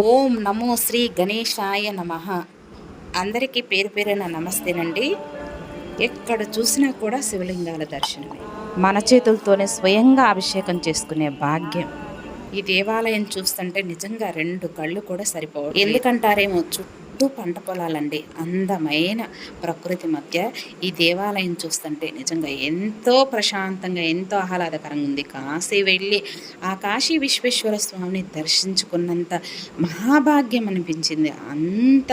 ఓం నమో శ్రీ గణేశాయ నమ. అందరికీ పేరు పేరున నమస్తేనండి. ఎక్కడ చూసినా కూడా శివలింగాల దర్శనమే. మన చేతులతోనే స్వయంగా అభిషేకం చేసుకునే భాగ్యం. ఈ దేవాలయం చూస్తుంటే నిజంగా రెండు కళ్ళు కూడా సరిపోవు ఎందుకంటారేమో చుట్టూ పంట పొలాలండి. అందమైన ప్రకృతి మధ్య ఈ దేవాలయం చూస్తుంటే నిజంగా ఎంతో ప్రశాంతంగా ఎంతో ఆహ్లాదకరంగా ఉంది. కాశీ వెళ్ళి ఆ కాశీ విశ్వేశ్వర స్వామిని దర్శించుకున్నంత మహాభాగ్యం అనిపించింది. అంత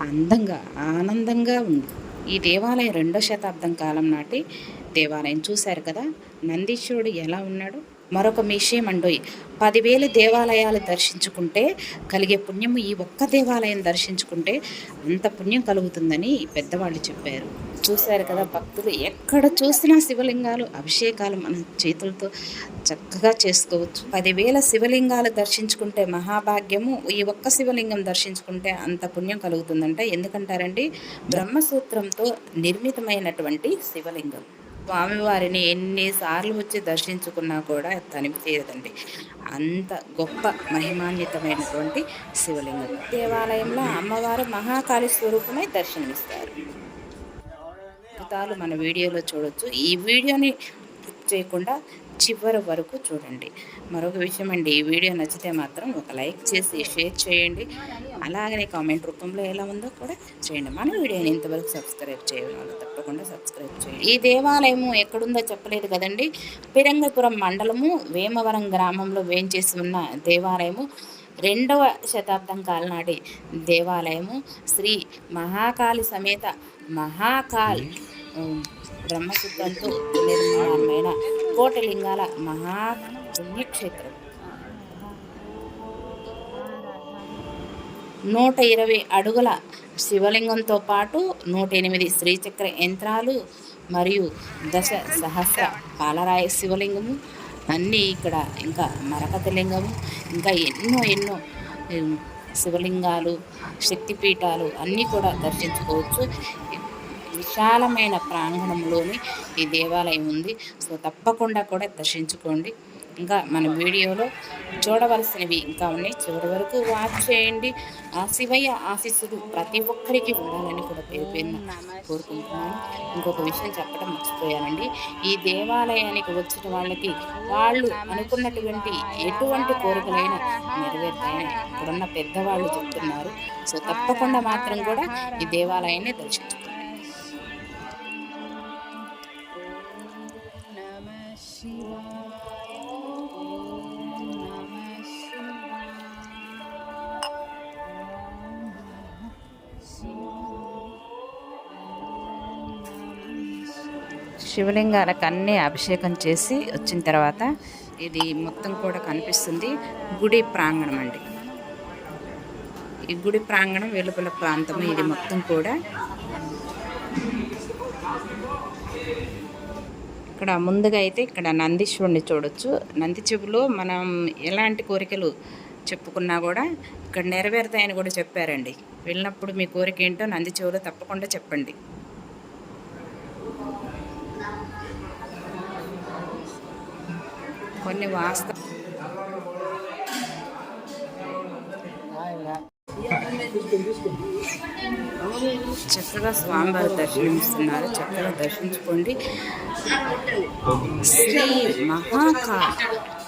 అందంగా ఆనందంగా ఉంది. ఈ దేవాలయం రెండో శతాబ్దం కాలం నాటి దేవాలయం. చూశారు కదా నందీశ్వరుడు ఎలా ఉన్నాడు? మరొక విషయం అండోయ్ పదివేల దేవాలయాలు దర్శించుకుంటే కలిగే పుణ్యం ఈ ఒక్క దేవాలయం దర్శించుకుంటే అంత పుణ్యం కలుగుతుందని పెద్దవాళ్ళు చెప్పారు. చూశారు కదా భక్తులు ఎక్కడ చూసినా శివలింగాలు అభిషేకాలు మన చేతులతో చక్కగా చేసుకోవచ్చు. పదివేల శివలింగాలు దర్శించుకుంటే మహాభాగ్యము ఈ ఒక్క శివలింగం దర్శించుకుంటే అంత పుణ్యం కలుగుతుందంట. ఎందుకంటారండి? బ్రహ్మసూత్రంతో నిర్మితమైనటువంటి శివలింగం. స్వామివారిని ఎన్నిసార్లు వచ్చి దర్శించుకున్నా కూడా తనివి తీరదండి. అంత గొప్ప మహిమాన్వితమైనటువంటి శివలింగం. దేవాలయంలో అమ్మవారు మహాకాళి స్వరూపమై దర్శనమిస్తారు. అద్భుతాలు మన వీడియోలో చూడొచ్చు. ఈ వీడియోని చేయకుండా చివరి వరకు చూడండి. మరొక విషయం అండి ఈ వీడియో నచ్చితే మాత్రం ఒక లైక్ చేసి షేర్ చేయండి. అలాగనే కామెంట్ రూపంలో ఎలా ఉందో కూడా చేయండి. మన వీడియోని ఇంతవరకు సబ్స్క్రైబ్ చేయడం వాళ్ళు తప్పకుండా సబ్స్క్రైబ్ చేయండి. ఈ దేవాలయము ఎక్కడుందో చెప్పలేదు కదండి. పిరంగపురం మండలము వేమవరం గ్రామంలో వేంచేసి ఉన్న దేవాలయము రెండవ శతాబ్దం కాలనాటి దేవాలయము శ్రీ మహాకాళి సమేత మహాకాల్ బ్రహ్మసిద్ధంతో నిర్మాణమైన కోటలింగాల మహా పుణ్యక్షేత్రం. నూట ఇరవై అడుగుల శివలింగంతో పాటు నూట ఎనిమిది శ్రీచక్ర యంత్రాలు మరియు దశ సహస్ర పాలరాయ శివలింగము అన్నీ ఇక్కడ ఇంకా మరకత లింగము ఇంకా ఎన్నో ఎన్నో శివలింగాలు శక్తిపీఠాలు అన్నీ కూడా దర్శించుకోవచ్చు. విశాలమైన ప్రాంగణంలోని ఈ దేవాలయం ఉంది. సో తప్పకుండా కూడా దర్శించుకోండి. ఇంకా మన వీడియోలో చూడవలసినవి ఇంకా ఉన్నాయి. చివరి వరకు వాచ్ చేయండి. ఆ శివయ్య ఆశీస్సులు ప్రతి ఒక్కరికి ఉండాలని కూడా పేరు పేరు కోరుకుంటున్నాను. ఇంకొక విషయం చెప్పడం మర్చిపోయానండి. ఈ దేవాలయానికి వచ్చిన వాళ్ళకి వాళ్ళు అనుకున్నటువంటి ఎటువంటి కోరికలైనా నెరవేరుతాయని ఇక్కడున్న పెద్దవాళ్ళు చెప్తున్నారు. సో తప్పకుండా మాత్రం కూడా ఈ దేవాలయాన్ని దర్శించుకోండి. శివలింగాలకు అన్నీ అభిషేకం చేసి వచ్చిన తర్వాత ఇది మొత్తం కూడా కనిపిస్తుంది గుడి ప్రాంగణం అండి. ఈ గుడి ప్రాంగణం వెలుపల ప్రాంతం ఇది మొత్తం కూడా. ఇక్కడ ముందుగా అయితే ఇక్కడ నందీశ్వరుణ్ణి చూడొచ్చు. నంది చెవులో మనం ఎలాంటి కోరికలు చెప్పుకున్నా కూడా ఇక్కడ నెరవేరుతాయని కూడా చెప్పారండి. వెళ్ళినప్పుడు మీ కోరిక ఏంటో నంది చెవులో తప్పకుండా చెప్పండి. కొన్ని వాస్తవ చక్కగా స్వామివారి దర్శనమిస్తున్నారు. చక్కగా దర్శించుకోండి. శ్రీ మహాకాళ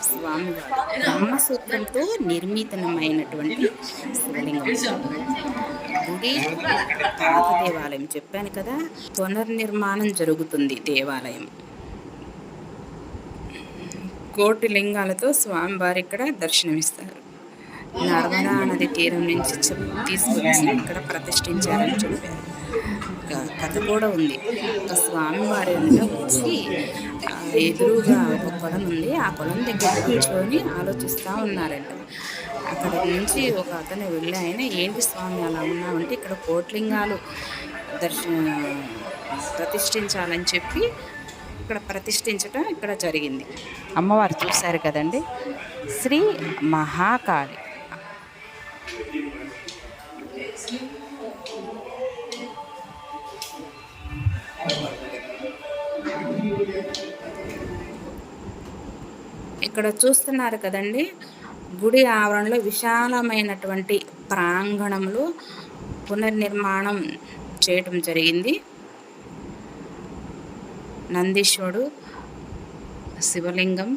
స్వామివారు బ్రహ్మసూత్రంతో నిర్మితమైనటువంటి శివలింగం. గుడి పాత దేవాలయం చెప్పాను కదా. పునర్నిర్మాణం జరుగుతుంది దేవాలయం. కోటి లింగాలతో స్వామివారు ఇక్కడ దర్శనమిస్తారు. నర్మదా నది తీరం నుంచి తీసుకొచ్చి ఇక్కడ ప్రతిష్ఠించారని చెప్పారు. ఒక కథ కూడా ఉంది. ఒక స్వామివారి వచ్చి ఎదురుగా ఒక కొలం ఉంది. ఆ కొలం దగ్గర కూర్చొని ఆలోచిస్తూ ఉన్నారంట. అక్కడ నుంచి ఒక అతను వెళ్ళి ఆయన ఏంటి స్వామి అలా ఉన్నామంటే ఇక్కడ కోట్లింగాలు దర్శన ప్రతిష్ఠించాలని చెప్పి ఇక్కడ ప్రతిష్ఠించటం ఇక్కడ జరిగింది. అమ్మవారు చూశారు కదండి. శ్రీ మహాకాళి. ఇక్కడ చూస్తున్నారు కదండి గుడి ఆవరణలో విశాలమైనటువంటి ప్రాంగణంలో పునర్నిర్మాణం చేయటం జరిగింది. నందీశ్వరుడు శివలింగం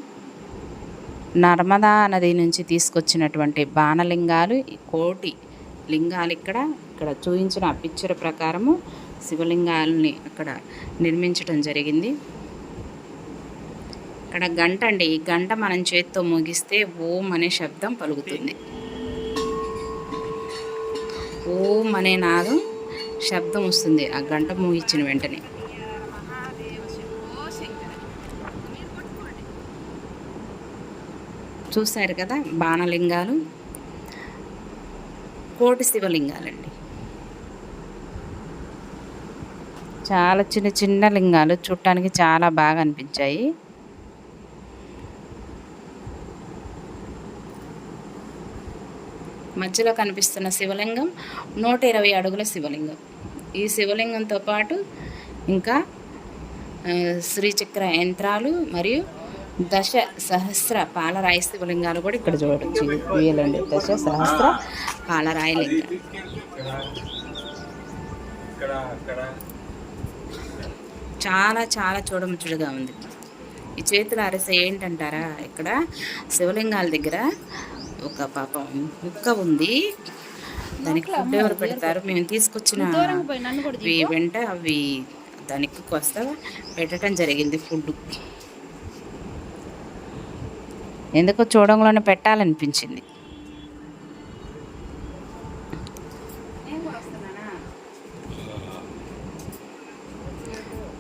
నర్మదా నది నుంచి తీసుకొచ్చినటువంటి బాణలింగాలు ఈ కోటి లింగాలు ఇక్కడ ఇక్కడ చూపించిన పిక్చర్ ప్రకారము శివలింగాలని అక్కడ నిర్మించడం జరిగింది. ఇక్కడ గంట అండి ఈ గంట మనం చేతితో ముగిస్తే ఓం అనే శబ్దం పలుకుతుంది. ఓం అనే నాదం శబ్దం వస్తుంది ఆ గంట ముగించిన వెంటనే. చూశారు కదా బాణలింగాలు. కోటి శివలింగాలండి. చాలా చిన్న చిన్న లింగాలు చూడటానికి చాలా బాగా అనిపించాయి. మధ్యలో కనిపిస్తున్న శివలింగం నూట ఇరవై అడుగుల శివలింగం. ఈ శివలింగంతో పాటు ఇంకా శ్రీచక్ర యంత్రాలు మరియు దశ సహస్ర పాలరాయి శివలింగాలు కూడా ఇక్కడ చూడవచ్చు వీలండి. దశ సహస్ర పాలరాయి అక్కడ చాలా చాలా చూడముచ్చుడుగా ఉంది. ఈ చేతుల అరస ఏంటంటారా? ఇక్కడ శివలింగాల దగ్గర ఒక పాపం ముక్క ఉంది. దానికి ఫుడ్ ఎవరు పెడతారు? మేము తీసుకొచ్చిన వెంట అవి దానికి కొస్త పెట్టడం జరిగింది ఫుడ్. ఎందుకో చూడంలోనే పెట్టాలనిపించింది.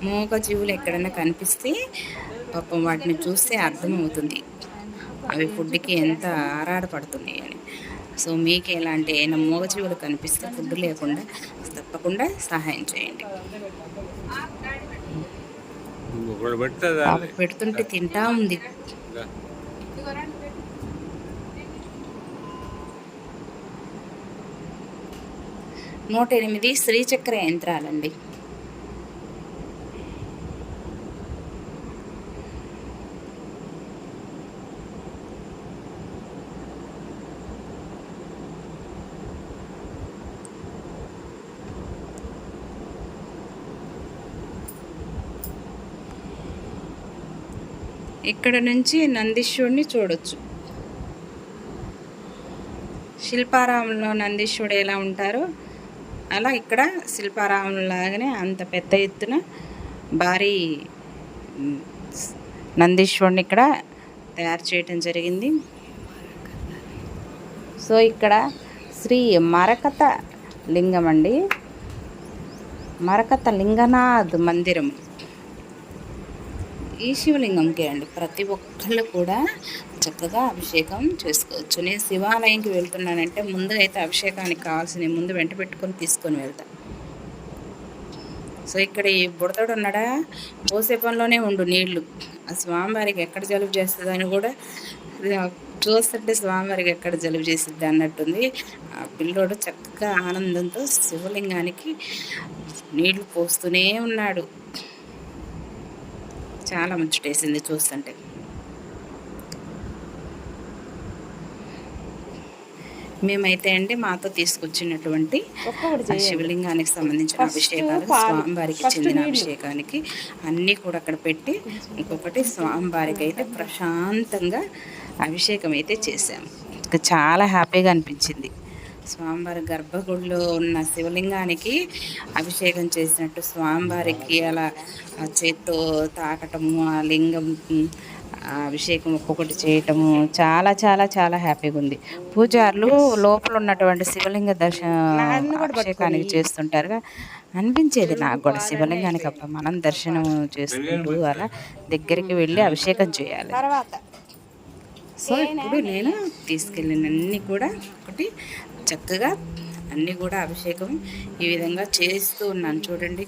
మూగ జీవులు ఎక్కడైనా కనిపిస్తే పాపం వాటిని చూస్తే అర్థమవుతుంది. అవి ఫుడ్కి ఎంత ఆరాటపడుతున్నాయి అని. సో మీకు ఎలాంటి అయినా మూగజీవులు కనిపిస్తే ఫుడ్ లేకుండా తప్పకుండా సహాయం చేయండి. పెడుతుంటే తింటా ఉంది. నూట ఎనిమిది శ్రీచక్ర యంత్రాలండి. ఇక్కడ నుంచి నందీశ్వరుని చూడొచ్చు. శిల్పారామంలో నందీశ్వరుడు ఎలా ఉంటారో అలా ఇక్కడ శిల్పారామం లాగానే అంత పెద్ద ఎత్తున భారీ నందీశ్వరుని ఇక్కడ తయారు చేయటం జరిగింది. సో ఇక్కడ శ్రీ మరకత లింగం అండి. మరకత లింగనాథ్ మందిరం. ఈ శివలింగంకే అండి. ప్రతి ఒక్కళ్ళు కూడా చక్కగా అభిషేకం చేసుకోవచ్చు. నేను శివాలయంకి వెళ్తున్నానంటే ముందు అయితే అభిషేకానికి కావాల్సిన ముందు వెంట పెట్టుకొని తీసుకొని వెళ్తా. సో ఇక్కడ ఈ బుడతడు ఉన్నాడా? పోసే పనిలోనే ఉండు నీళ్ళు. ఆ స్వామివారికి ఎక్కడ జలుబు చేస్తుందని కూడా చూస్తుంటే స్వామివారికి ఎక్కడ జలుబు చేసిద్ది అన్నట్టుంది. ఆ పిల్లోడు చక్కగా ఆనందంతో శివలింగానికి నీళ్ళు పోస్తూనే ఉన్నాడు. చాలా ముచ్చటేసింది చూస్తుంటే. మేమైతే అండి మాతో తీసుకొచ్చినటువంటి శివలింగానికి సంబంధించిన అభిషేకాలు స్వామివారికి చెందిన అభిషేకానికి అన్నీ కూడా అక్కడ పెట్టి ఇంకొకటి స్వామివారికి అయితే ప్రశాంతంగా అభిషేకం అయితే చేశాము చాలా హ్యాపీగా అనిపించింది. స్వామివారి గర్భగుడిలో ఉన్న శివలింగానికి అభిషేకం చేసినట్టు స్వామివారికి అలా చేత్తో తాకటము ఆ లింగం అభిషేకం ఒక్కొక్కటి చేయటము చాలా చాలా చాలా హ్యాపీగా ఉంది. పూజారులు లోపల ఉన్నటువంటి శివలింగ దర్శనం అభిషేకానికి చేస్తుంటారుగా. అనిపించేది నాకు కూడా శివలింగానికి అప్ప మనం దర్శనం చేసుకుంటూ అలా దగ్గరికి వెళ్ళి అభిషేకం చేయాలి. సో ఇప్పుడు నేను తీసుకెళ్ళిన అన్ని కూడా ఒకటి చక్కగా అన్నీ కూడా అభిషేకం ఈ విధంగా చేస్తూ ఉన్నాను. చూడండి.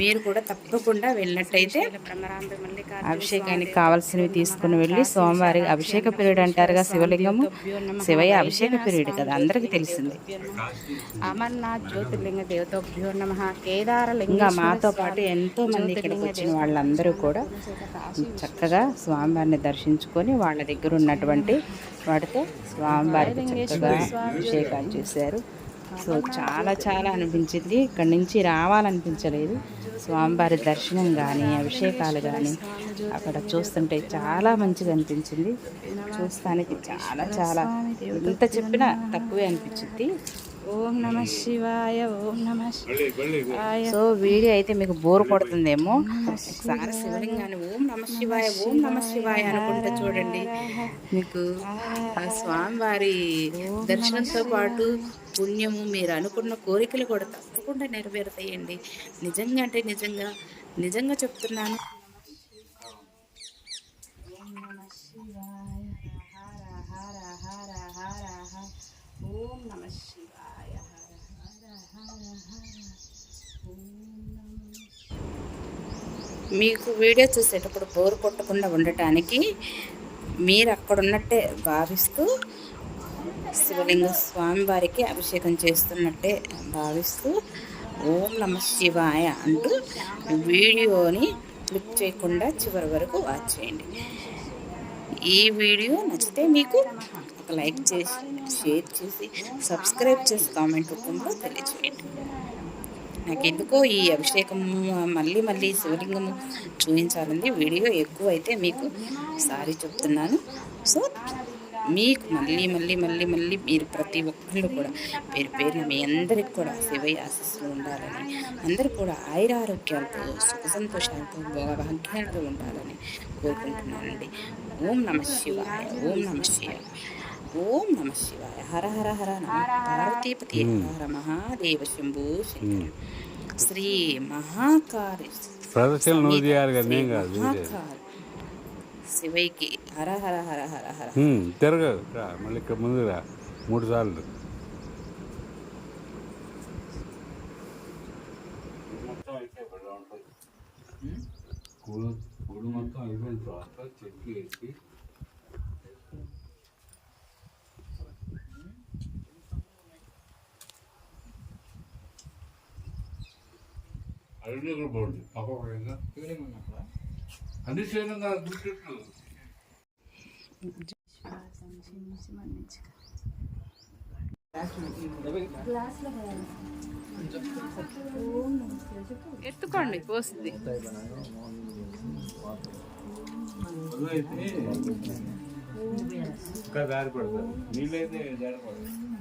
మీరు కూడా తప్పకుండా వెళ్ళినట్టయితే అభిషేకానికి కావాల్సినవి తీసుకుని వెళ్ళి సోమవారి అభిషేక పీరియడ్ అంటారుగా శివలింగము. శివయ్య అభిషేక పీరియడ్ కదా అందరికీ తెలిసింది. అమర్నాథ్ జ్యోతిర్లింగ దేవతోభ్యో నమ. కేదారలింగ మాతో పాటు ఎంతో మంది ఇక్కడికి వచ్చిన వాళ్ళందరూ కూడా చక్కగా స్వామివారిని దర్శించుకొని వాళ్ళ దగ్గర ఉన్నటువంటి వాటితో స్వామివారికి చక్కగా అభిషేకాలు చేశారు. సో చాలా చాలా అనిపించింది. ఇక్కడి నుంచి రావాలనిపించలేదు. స్వామివారి దర్శనం కానీ అభిషేకాలు కానీ అక్కడ చూస్తుంటే చాలా మంచిగా అనిపించింది. చూస్తానికి చాలా చాలా ఎంత చెప్పినా తక్కువే అనిపించింది. ఓం నమ శివాయ ఓం నమ శివాయ. సో వీడియో అయితే మీకు బోర్ కొడుతుందేమో? ఒకసారి శివలింగాన్ని ఓం నమ శివాయ ఓం నమ శివాయ అనుకుంటా చూడండి. మీకు ఆ స్వామివారి దర్శనంతో పాటు పుణ్యము మీరు అనుకున్న కోరికలు కూడా తప్పకుండా నెరవేరుతాయండి. నిజంగా అంటే నిజంగా నిజంగా చెప్తున్నాను ఓం నమ శివాయ మీకు వీడియో చూసేటప్పుడు బోరు కొట్టకుండా ఉండటానికి మీరు అక్కడ ఉన్నట్టే భావిస్తూ శివలింగ స్వామివారికి అభిషేకం చేస్తున్నట్టే భావిస్తూ ఓం నమ శివాయ అంటూ వీడియోని క్లిక్ చేయకుండా చివరి వరకు వాచ్ చేయండి. ఈ వీడియో నచ్చితే మీకు ఒక లైక్ చేసి షేర్ చేసి సబ్స్క్రైబ్ చేసి కామెంట్ రూపంలో తెలియజేయండి నాకు ఎందుకో ఈ అభిషేకము మళ్ళీ మళ్ళీ శివలింగము చూపించాలని వీడియో ఎక్కువ అయితే మీకు సారీ చెప్తున్నాను. సో మీకు మళ్ళీ మళ్ళీ మళ్ళీ మళ్ళీ మీరు ప్రతి ఒక్కళ్ళు కూడా పేరు పేరున మీ అందరికి కూడా శివయ్య ఆశస్సులు ఉండాలని అందరూ కూడా ఆయురారోగ్యాలతో సుఖ సంతోషాలతో భోగభాగ్యాలతో ఉండాలని కోరుకుంటున్నానండి. ఓం నమ శివాయ ఓం నమ శివాయ. ఓం నమ శివాయ హర హర హర నమ పార్వతీపతి హర మహాదేవ శంభూ శంకర శ్రీ మహాకారి శివయ్యకి హర హర హర హర హర హ్మ్, తిరగ రా మళ్ళీ ఇక్కడ ముందు రా మూడు సార్లు మొత్తం అయిపోయిన తర్వాత చెక్కి వేసి అన్ని కూడా బాగుంది. పక్కపక్కగా అన్ని చేయడం కాదు గుర్తెట్లు ఎత్తుకోండి పోస్తుంది అయితే ఇంకా దారి పడతారు నీళ్ళైతే దారి పడతారు